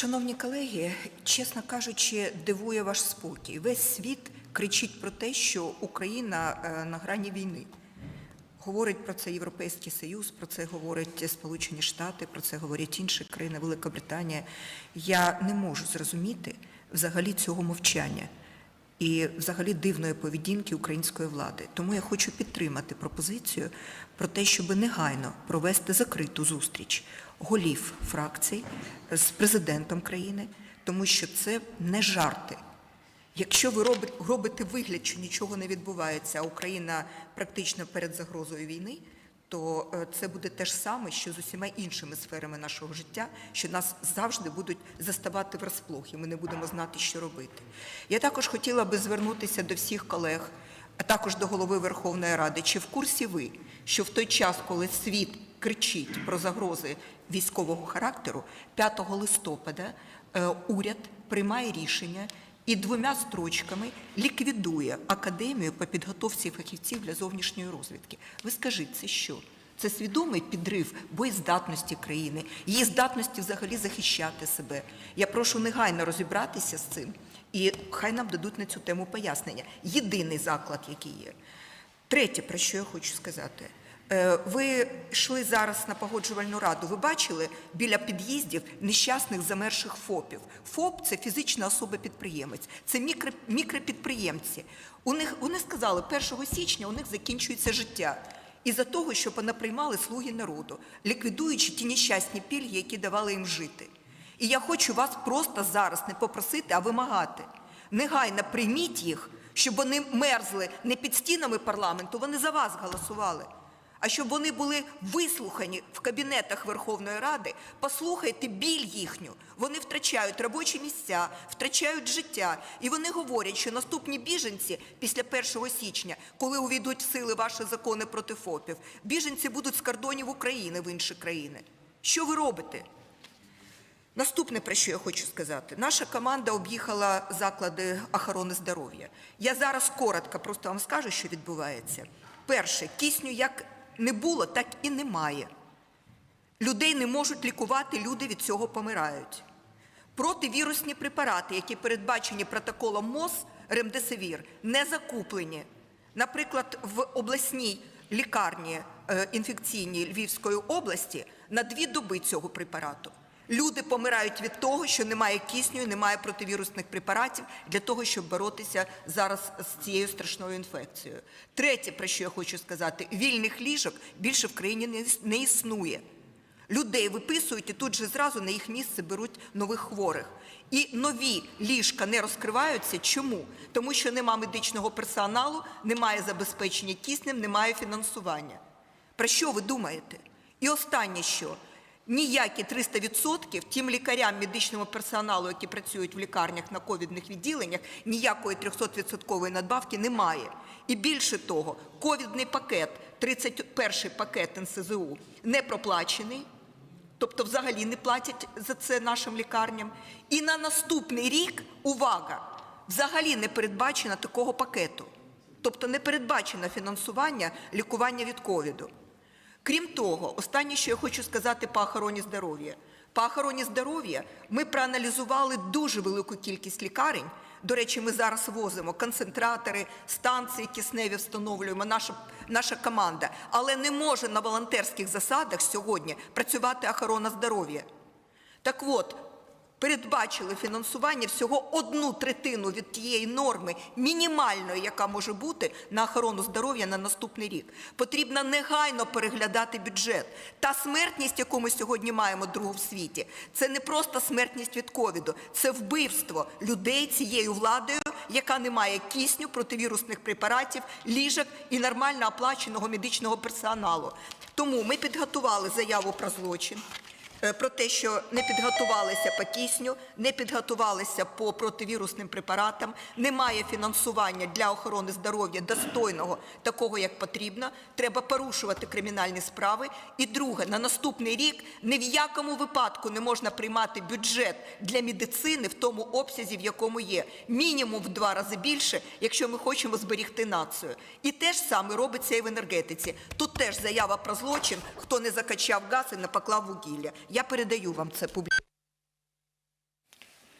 Шановні колеги, чесно кажучи, дивує ваш спокій. Весь світ кричить про те, що Україна е, на грані війни. Говорить про це Європейський Союз, про це говорять Сполучені Штати, про це говорять інші країни, Велика Британія. Я не можу зрозуміти взагалі цього мовчання і взагалі дивної поведінки української влади. Тому я хочу підтримати пропозицію про те, щоб негайно провести закриту зустріч голів фракцій з президентом країни, тому що це не жарти. Якщо ви робите, вигляд, що нічого не відбувається, а Україна практично перед загрозою війни, то е, це буде те ж саме, що з усіма іншими сферами нашого життя, що нас завжди будуть заставати врасплох, і ми не будемо знати, що робити. Я також хотіла би звернутися до всіх колег, а також до голови Верховної Ради. Чи в курсі ви, що в той час, коли світ кричить про загрози військового характеру, 5 листопада е, уряд приймає рішення і двома строчками ліквідує академію по підготовці фахівців для зовнішньої розвідки. Ви скажіть, це що? Це свідомий підрив боєздатності країни, її здатності взагалі захищати себе. Я прошу негайно розібратися з цим, і хай нам дадуть на цю тему пояснення. Єдиний заклад, який є. Третє, про що я хочу сказати. Е, Ви йшли зараз на погоджувальну раду. Ви бачили біля під'їздів нещасних замерших ФОПів. ФОП це фізична особа-підприємець, це мікро, мікропідприємці. Вони сказали, 1 січня у них закінчується життя. Із-за того, що понаприймали слуги народу, ліквідуючи ті нещасні пільги, які давали їм жити. І я хочу вас просто зараз не попросити, а вимагати. Негайно прийміть їх, щоб вони мерзли не під стінами парламенту, вони за вас голосували. А щоб вони були вислухані в кабінетах Верховної Ради, послухайте біль їхню. Вони втрачають робочі місця, втрачають життя. І вони говорять, що наступні біженці після 1 січня, коли увійдуть в сили ваші закони проти ФОПів, біженці будуть з кордонів України в інші країни. Що ви робите? Наступне, про що я хочу сказати, наша команда об'їхала заклади охорони здоров'я. Я зараз коротко просто вам скажу, що відбувається. Перше, кисню як не було, так і немає. Людей не можуть лікувати, люди від цього помирають. Противірусні препарати, які передбачені протоколом МОЗ ремдесивір, не закуплені. Наприклад, в обласній лікарні е, інфекційній Львівської області на дві доби цього препарату. Люди помирають від того, що немає кисню, немає противірусних препаратів для того, щоб боротися зараз з цією страшною інфекцією. Третє, про що я хочу сказати, вільних ліжок більше в країні не існує. Людей виписують і тут же зразу на їх місце беруть нових хворих. І нові ліжка не розкриваються. Чому? Тому що нема медичного персоналу, немає забезпечення киснем, немає фінансування. Про що ви думаєте? І останнє що? Ніякі 300% тим лікарям, медичному персоналу, які працюють в лікарнях на ковідних відділеннях, ніякої 300% надбавки немає. І більше того, ковідний пакет, 31-й пакет НСЗУ, не проплачений, тобто взагалі не платять за це нашим лікарням. І на наступний рік, увага, взагалі не передбачено такого пакету. Тобто не передбачено фінансування лікування від ковіду. Крім того, останнє, що я хочу сказати по охороні здоров'я. По охороні здоров'я ми проаналізували дуже велику кількість лікарень. До речі, ми зараз возимо концентратори, станції кисневі встановлюємо, наша, наша команда. Але не може на волонтерських засадах сьогодні працювати охорона здоров'я. Так от, передбачили фінансування всього одну третину від тієї норми мінімальної, яка може бути на охорону здоров'я на наступний рік. Потрібно негайно переглядати бюджет. Та смертність, яку ми сьогодні маємо другу в світі, це не просто смертність від ковіду, це вбивство людей цією владою, яка не має кисню, противірусних препаратів, ліжок і нормально оплаченого медичного персоналу. Тому ми підготували заяву про злочин. Е, про те, що не підготувалися по кисню, не підготувалися по противірусним препаратам, немає фінансування для охорони здоров'я достойного, такого як потрібно. Треба порушувати кримінальні справи. І друге, на наступний рік ні в якому випадку не можна приймати бюджет для медицини в тому обсязі, в якому є. Мінімум в два рази більше, якщо ми хочемо зберігти націю. І те ж саме робиться і в енергетиці. Тут теж заява про злочин, хто не закачав газ і не поклав вугілля. Я передаю вам це публічно.